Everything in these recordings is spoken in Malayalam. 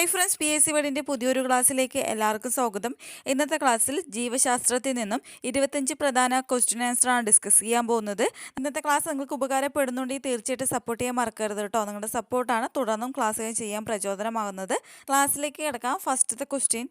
Hi friends P S C വേർഡിന്റെ പുതിയൊരു ക്ലാസ്സിലേക്ക് എല്ലാവർക്കും സ്വാഗതം. ഇന്നത്തെ ക്ലാസ്സിൽ ജീവശാസ്ത്രത്തിൽ നിന്നും ഇരുപത്തഞ്ച് പ്രധാന ക്വസ്റ്റ്യൻ ആൻസറാണ് ഡിസ്കസ് ചെയ്യാൻ പോകുന്നത്. ഇന്നത്തെ ക്ലാസ് നിങ്ങൾക്ക് ഉപകാരപ്പെടുന്നുണ്ടെങ്കിൽ തീർച്ചയായിട്ടും സപ്പോർട്ട് ചെയ്യാൻ മറക്കരുത് കേട്ടോ. നിങ്ങളുടെ സപ്പോർട്ടാണ് തുടർന്നും ക്ലാസ്സുകൾ ചെയ്യാൻ പ്രചോദനമാകുന്നത്. ക്ലാസ്സിലേക്ക് കിടക്കാം. ഫസ്റ്റത്തെ ക്വസ്റ്റ്യൻ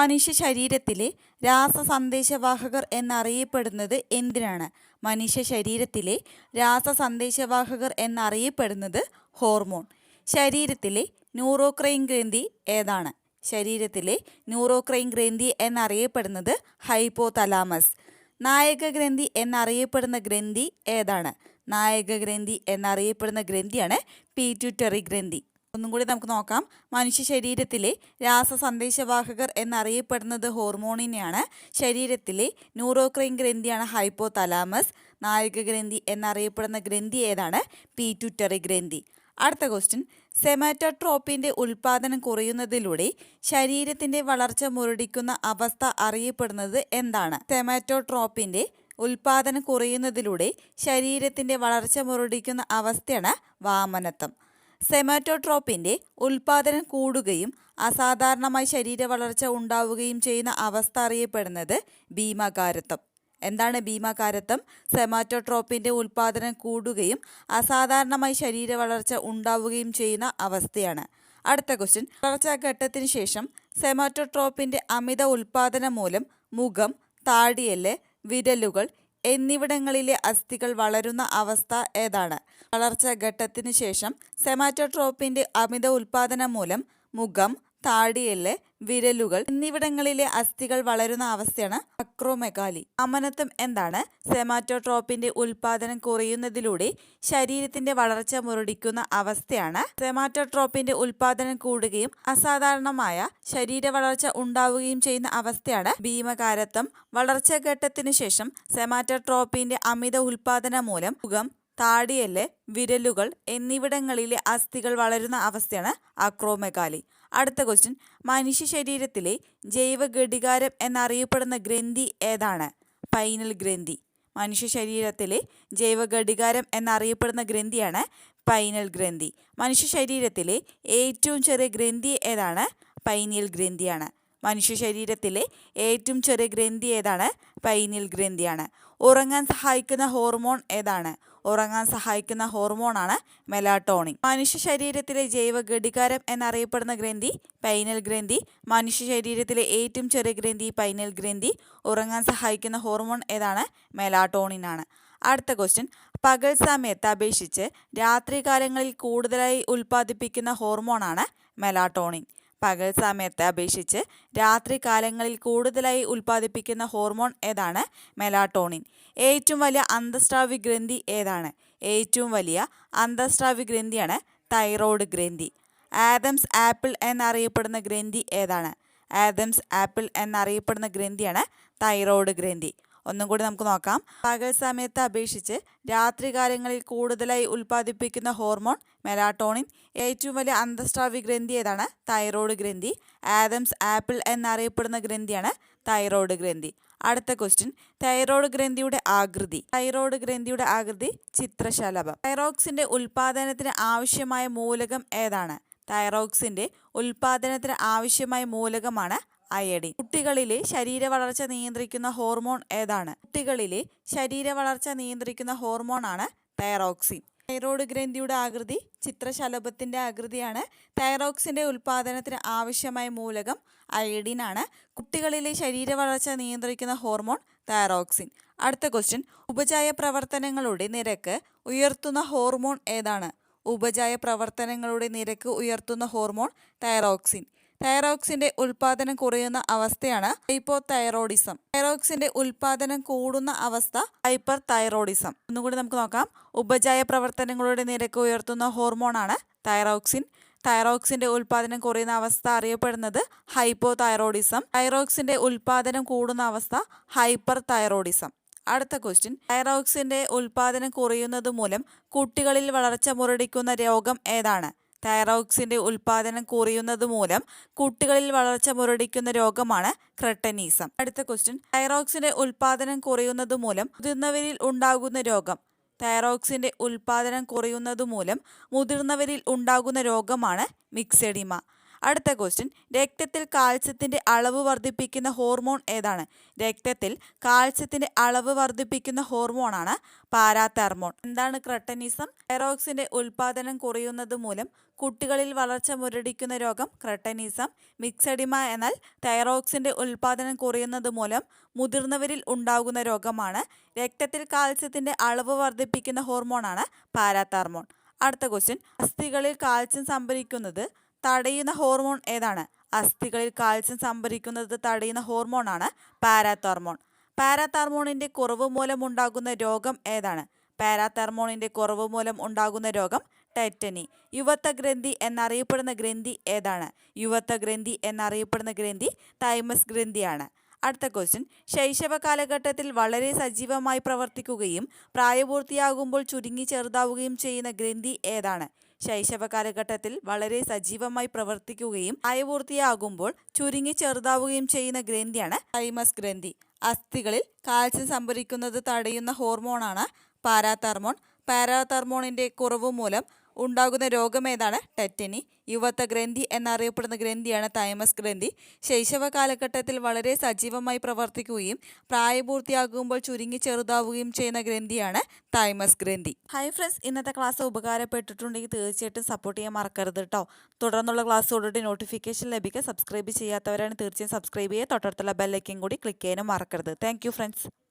മനുഷ്യ ശരീരത്തിലെ രാസസന്ദേശവാഹകർ എന്നറിയപ്പെടുന്നത് എന്തിനാണ്? മനുഷ്യ ശരീരത്തിലെ രാസസന്ദേശവാഹകർ എന്നറിയപ്പെടുന്നത് ഹോർമോൺ. ശരീരത്തിലെ ന്യൂറോക്രൈൻ ഗ്രന്ഥി ഏതാണ്? ശരീരത്തിലെ ന്യൂറോക്രൈൻ ഗ്രന്ഥി എന്നറിയപ്പെടുന്നത് ഹൈപ്പോതലാമസ്. നായക ഗ്രന്ഥി എന്നറിയപ്പെടുന്ന ഗ്രന്ഥി ഏതാണ്? നായക ഗ്രന്ഥി എന്നറിയപ്പെടുന്ന ഗ്രന്ഥിയാണ് പീറ്റ്യൂട്ടറി ഗ്രന്ഥി ഒന്നും കൂടി നമുക്ക് നോക്കാം. മനുഷ്യ ശരീരത്തിലെ രാസസന്ദേശവാഹകർ എന്നറിയപ്പെടുന്നത് ഹോർമോണിനെയാണ്. ശരീരത്തിലെ ന്യൂറോക്രൈൻ ഗ്രന്ഥിയാണ് ഹൈപ്പോതലാമസ്. നായക ഗ്രന്ഥി എന്നറിയപ്പെടുന്ന ഗ്രന്ഥി ഏതാണ്? പീറ്റുറ്ററി ഗ്രന്ഥി അടുത്ത ക്വസ്റ്റ്യൻ. സെമാറ്റോട്രോപ്പിന്റെ ഉൽപ്പാദനം കുറയുന്നതിലൂടെ ശരീരത്തിന്റെ വളർച്ച മുരടിക്കുന്ന അവസ്ഥ അറിയപ്പെടുന്നത് എന്താണ്? സെമാറ്റോട്രോപ്പിന്റെ ഉൽപ്പാദനം കുറയുന്നതിലൂടെ ശരീരത്തിന്റെ വളർച്ച മുരടിക്കുന്ന അവസ്ഥയാണ് വാമനത്വം. സെമാറ്റോട്രോപ്പിന്റെ ഉൽപ്പാദനം കൂടുകയും അസാധാരണമായി ശരീര വളർച്ച ഉണ്ടാവുകയും ചെയ്യുന്ന അവസ്ഥ അറിയപ്പെടുന്നത് ഭീമകാരത്വം. എന്താണ് ഭീമാകാരത്വം? സെമാറ്റോട്രോപ്പിന്റെ ഉൽപ്പാദനം കൂടുകയും അസാധാരണമായി ശരീര വളർച്ച ഉണ്ടാവുകയും ചെയ്യുന്ന അവസ്ഥയാണ്. അടുത്ത ക്വസ്റ്റ്യൻ വളർച്ചാ ഘട്ടത്തിന് ശേഷം സെമാറ്റോട്രോപ്പിന്റെ അമിത ഉൽപ്പാദനം മൂലം മുഖം താടിയൽ വിരലുകൾ എന്നിവിടങ്ങളിലെ അസ്ഥികൾ വളരുന്ന അവസ്ഥ ഏതാണ്? വളർച്ചാ ഘട്ടത്തിന് ശേഷം സെമാറ്റോട്രോപ്പിന്റെ അമിത ഉൽപ്പാദനം മൂലം മുഖം താടിയൽ വിരലുകൾ എന്നിവിടങ്ങളിലെ അസ്ഥികൾ വളരുന്ന അവസ്ഥയാണ് അക്രോമെഗാലി. അമനത്വം എന്താണ്? സെമാറ്റോട്രോപ്പിന്റെ ഉൽപാദനം കുറയുന്നതിലൂടെ ശരീരത്തിന്റെ വളർച്ച മുരടിക്കുന്ന അവസ്ഥയാണ്. സെമാറ്റോട്രോപ്പിന്റെ ഉൽപാദനം കൂടുകയും അസാധാരണമായ ശരീര വളർച്ച ഉണ്ടാവുകയും ചെയ്യുന്ന അവസ്ഥയാണ് ഭീമകാരത്വം. വളർച്ചാഘട്ടത്തിനു ശേഷം സെമാറ്റോട്രോപ്പിന്റെ അമിത ഉൽപാദനം മൂലം മുഖം താടിയൽ വിരലുകൾ എന്നിവിടങ്ങളിലെ അസ്ഥികൾ വളരുന്ന അവസ്ഥയാണ് അക്രോമെഗാലി. അടുത്ത ക്വസ്റ്റ്യൻ മനുഷ്യ ശരീരത്തിലെ ജൈവ ഘടികാരം എന്നറിയപ്പെടുന്ന ഗ്രന്ഥി ഏതാണ്? പൈനൽ ഗ്രന്ഥി. മനുഷ്യ ശരീരത്തിലെ ജൈവ ഘടികാരം എന്നറിയപ്പെടുന്ന ഗ്രന്ഥിയാണ് പൈനൽ ഗ്രന്ഥി. മനുഷ്യ ശരീരത്തിലെ ഏറ്റവും ചെറിയ ഗ്രന്ഥി ഏതാണ്? പൈനിയൽ ഗ്രന്ഥിയാണ്. മനുഷ്യ ശരീരത്തിലെ ഏറ്റവും ചെറിയ ഗ്രന്ഥി ഏതാണ്? പൈനിയൽ ഗ്രന്ഥിയാണ്. ഉറങ്ങാൻ സഹായിക്കുന്ന ഹോർമോൺ ഏതാണ്? ഉറങ്ങാൻ സഹായിക്കുന്ന ഹോർമോണാണ് മെലാട്ടോണിൻ. മനുഷ്യ ശരീരത്തിലെ ജൈവ ഘടികാരം എന്നറിയപ്പെടുന്ന ഗ്രന്ഥി പൈനൽ ഗ്രന്ഥി. മനുഷ്യ ശരീരത്തിലെ ഏറ്റവും ചെറിയ ഗ്രന്ഥി പൈനൽ ഗ്രന്ഥി. ഉറങ്ങാൻ സഹായിക്കുന്ന ഹോർമോൺ ഏതാണ്? മെലാട്ടോണിൻ ആണ് അടുത്ത ക്വസ്റ്റ്യൻ പകൽ സമയത്ത് അപേക്ഷിച്ച് രാത്രികാലങ്ങളിൽ കൂടുതലായി ഉൽപ്പാദിപ്പിക്കുന്ന ഹോർമോണാണ് മെലാട്ടോണിൻ. പകൽ സമയത്തെ അപേക്ഷിച്ച് രാത്രികാലങ്ങളിൽ കൂടുതലായി ഉൽപ്പാദിപ്പിക്കുന്ന ഹോർമോൺ ഏതാണ്? മെലാട്ടോണിൻ. ഏറ്റവും വലിയ അന്തസ്രാവി ഗ്രന്ഥി ഏതാണ്? ഏറ്റവും വലിയ അന്തസ്രാവി ഗ്രന്ഥിയാണ് തൈറോയ്ഡ് ഗ്രന്ഥി. ആദംസ് ആപ്പിൾ എന്നറിയപ്പെടുന്ന ഗ്രന്ഥി ഏതാണ്? ആദംസ് ആപ്പിൾ എന്നറിയപ്പെടുന്ന ഗ്രന്ഥിയാണ് തൈറോയ്ഡ് ഗ്രന്ഥി. ഒന്നും കൂടി നമുക്ക് നോക്കാം. പകൽ സമയത്ത് അപേക്ഷിച്ച് രാത്രികാലങ്ങളിൽ കൂടുതലായി ഉൽപ്പാദിപ്പിക്കുന്ന ഹോർമോൺ മെലാട്ടോണിൻ ഏറ്റവും വലിയ അന്തസ്രാവി ഗ്രന്ഥി ഏതാണ്? തൈറോയ്ഡ് ഗ്രന്ഥി. ആദംസ് ആപ്പിൾ എന്നറിയപ്പെടുന്ന ഗ്രന്ഥിയാണ് തൈറോയ്ഡ് ഗ്രന്ഥി. അടുത്ത ക്വസ്റ്റ്യൻ. തൈറോയ്ഡ് ഗ്രന്ഥിയുടെ ആകൃതി. തൈറോയ്ഡ് ഗ്രന്ഥിയുടെ ആകൃതി ചിത്രശലഭം. തൈറോക്സിന്റെ ഉൽപാദനത്തിന് ആവശ്യമായ മൂലകം ഏതാണ്? തൈറോക്സിന്റെ ഉൽപാദനത്തിന് ആവശ്യമായ മൂലകമാണ് അയഡിൻ കുട്ടികളിലെ ശരീര വളർച്ച നിയന്ത്രിക്കുന്ന ഹോർമോൺ ഏതാണ്? കുട്ടികളിലെ ശരീര വളർച്ച നിയന്ത്രിക്കുന്ന ഹോർമോൺ ആണ് തൈറോക്സിൻ. തൈറോയ്ഡ് ഗ്രന്ഥിയുടെ ആകൃതി ചിത്രശലഭത്തിന്റെ ആകൃതിയാണ്. തൈറോക്സിന്റെ ഉൽപാദനത്തിന് ആവശ്യമായ മൂലകം അയഡിൻ ആണ്. കുട്ടികളിലെ ശരീര വളർച്ച നിയന്ത്രിക്കുന്ന ഹോർമോൺ തൈറോക്സിൻ. അടുത്ത ക്വസ്റ്റ്യൻ ഉപചായ പ്രവർത്തനങ്ങളുടെ നിരക്ക് ഉയർത്തുന്ന ഹോർമോൺ ഏതാണ്? ഉപചായ പ്രവർത്തനങ്ങളുടെ നിരക്ക് ഉയർത്തുന്ന ഹോർമോൺ തൈറോക്സിൻ. തൈറോക്സിന്റെ ഉൽപാദനം കുറയുന്ന അവസ്ഥയാണ് ഹൈപ്പോ തൈറോയിഡിസം തൈറോക്സിന്റെ ഉൽപാദനം കൂടുന്ന അവസ്ഥ ഹൈപ്പർ തൈറോയിഡിസം ഒന്നുകൂടി നമുക്ക് നോക്കാം. ഉപജായ പ്രവർത്തനങ്ങളുടെ നിരക്ക് ഉയർത്തുന്ന ഹോർമോണാണ് തൈറോക്സിൻ. തൈറോക്സിന്റെ ഉൽപാദനം കുറയുന്ന അവസ്ഥ അറിയപ്പെടുന്നത് ഹൈപ്പോ തൈറോയിഡിസം തൈറോക്സിന്റെ ഉൽപാദനം കൂടുന്ന അവസ്ഥ ഹൈപ്പർ തൈറോയിഡിസം അടുത്ത ക്വസ്റ്റ്യൻ. തൈറോക്സിന്റെ ഉൽപാദനം കുറയുന്നത് മൂലം കുട്ടികളിൽ വളർച്ച മുരടിക്കുന്ന രോഗം ഏതാണ്? തൈറോക്സിന്റെ ഉൽപാദനം കുറയുന്നത് മൂലം കുട്ടികളിൽ വളർച്ച മുരടിക്കുന്ന രോഗമാണ് ക്രെട്ടനീസം. അടുത്ത ക്വസ്റ്റ്യൻ തൈറോക്സിന്റെ ഉൽപാദനം കുറയുന്നത് മൂലം മുതിർന്നവരിൽ ഉണ്ടാകുന്ന രോഗം. തൈറോക്സിന്റെ ഉൽപാദനം കുറയുന്നത് മൂലം മുതിർന്നവരിൽ ഉണ്ടാകുന്ന രോഗമാണ് മിക്സെഡിമ. അടുത്ത ക്വസ്റ്റ്യൻ രക്തത്തിൽ കാൽസ്യത്തിന്റെ അളവ് വർദ്ധിപ്പിക്കുന്ന ഹോർമോൺ ഏതാണ്? രക്തത്തിൽ കാൽസ്യത്തിന്റെ അളവ് വർദ്ധിപ്പിക്കുന്ന ഹോർമോണാണ് പാരാതെർമോൺ. എന്താണ് ക്രട്ടനിസം? തൈറോക്സിന്റെ ഉൽപ്പാദനം കുറയുന്നത് മൂലം കുട്ടികളിൽ വളർച്ച മുരടിക്കുന്ന രോഗം ക്രട്ടനിസം. മിക്സഡിമ എന്നാൽ തൈറോക്സിന്റെ ഉൽപ്പാദനം കുറയുന്നത് മൂലം മുതിർന്നവരിൽ ഉണ്ടാകുന്ന രോഗമാണ്. രക്തത്തിൽ കാൽസ്യത്തിന്റെ അളവ് വർദ്ധിപ്പിക്കുന്ന ഹോർമോണാണ് പാരാതെർമോൺ. അടുത്ത ക്വസ്റ്റ്യൻ അസ്ഥികളിൽ കാൽസ്യം സംഭരിക്കുന്നത് തടയുന്ന ഹോർമോൺ ഏതാണ്? അസ്ഥികളിൽ കാൽസ്യം സംഭരിക്കുന്നത് തടയുന്ന ഹോർമോണാണ് പാരാതെർമോൺ. പാരാതെർമോണിന്റെ കുറവ് മൂലമുണ്ടാകുന്ന രോഗം ഏതാണ്? പാരാതെർമോണിന്റെ കുറവ് മൂലം ഉണ്ടാകുന്ന രോഗം ടൈറ്റനി. യുവത്വ ഗ്രന്ഥി എന്നറിയപ്പെടുന്ന ഗ്രന്ഥി ഏതാണ്? യുവത്വ ഗ്രന്ഥി എന്നറിയപ്പെടുന്ന ഗ്രന്ഥി തൈമസ് ഗ്രന്ഥിയാണ്. അടുത്ത ക്വസ്റ്റ്യൻ ശൈശവ കാലഘട്ടത്തിൽ വളരെ സജീവമായി പ്രവർത്തിക്കുകയും പ്രായപൂർത്തിയാകുമ്പോൾ ചുരുങ്ങി ചെറുതാവുകയും ചെയ്യുന്ന ഗ്രന്ഥി ഏതാണ്? ശൈശവ കാലഘട്ടത്തിൽ വളരെ സജീവമായി പ്രവർത്തിക്കുകയും പ്രായപൂർത്തിയാകുമ്പോൾ ചുരുങ്ങി ചെറുതാവുകയും ചെയ്യുന്ന ഗ്രന്ഥിയാണ് തൈമസ് ഗ്രന്ഥി. അസ്ഥികളിൽ കാൽസ്യം സംഭരിക്കുന്നത് തടയുന്ന ഹോർമോണാണ് പാരാതെർമോൺ. പാരാതെർമോണിന്റെ കുറവ് മൂലം ഉണ്ടാകുന്ന രോഗമേതാണ് ടെറ്റനി. യുവത്വ ഗ്രന്ഥി എന്നറിയപ്പെടുന്ന ഗ്രന്ഥിയാണ് തൈമസ് ഗ്രന്ഥി. ശൈശവ കാലഘട്ടത്തിൽ വളരെ സജീവമായി പ്രവർത്തിക്കുകയും പ്രായപൂർത്തിയാകുമ്പോൾ ചുരുങ്ങി ചെറുതാവുകയും ചെയ്യുന്ന ഗ്രന്ഥിയാണ് തൈമസ് ഗ്രന്ഥി. ഹൈ ഫ്രണ്ട്സ് ഇന്നത്തെ ക്ലാസ് ഉപകാരപ്പെട്ടിട്ടുണ്ടെങ്കിൽ തീർച്ചയായിട്ടും സപ്പോർട്ട് ചെയ്യാൻ മറക്കരുത് കേട്ടോ തുടർന്നുള്ള ക്ലാസ്സോടുകൂടി നോട്ടിഫിക്കേഷൻ ലഭിക്കുക സബ്സ്ക്രൈബ് ചെയ്യാത്തവരാണ് തീർച്ചയായും സബ്സ്ക്രൈബ് ചെയ്യുക. തൊട്ടടുത്തുള്ള ബെല്ലൈക്കും കൂടി ക്ലിക്ക് ചെയ്യാനും മറക്കരുത്. Thank friends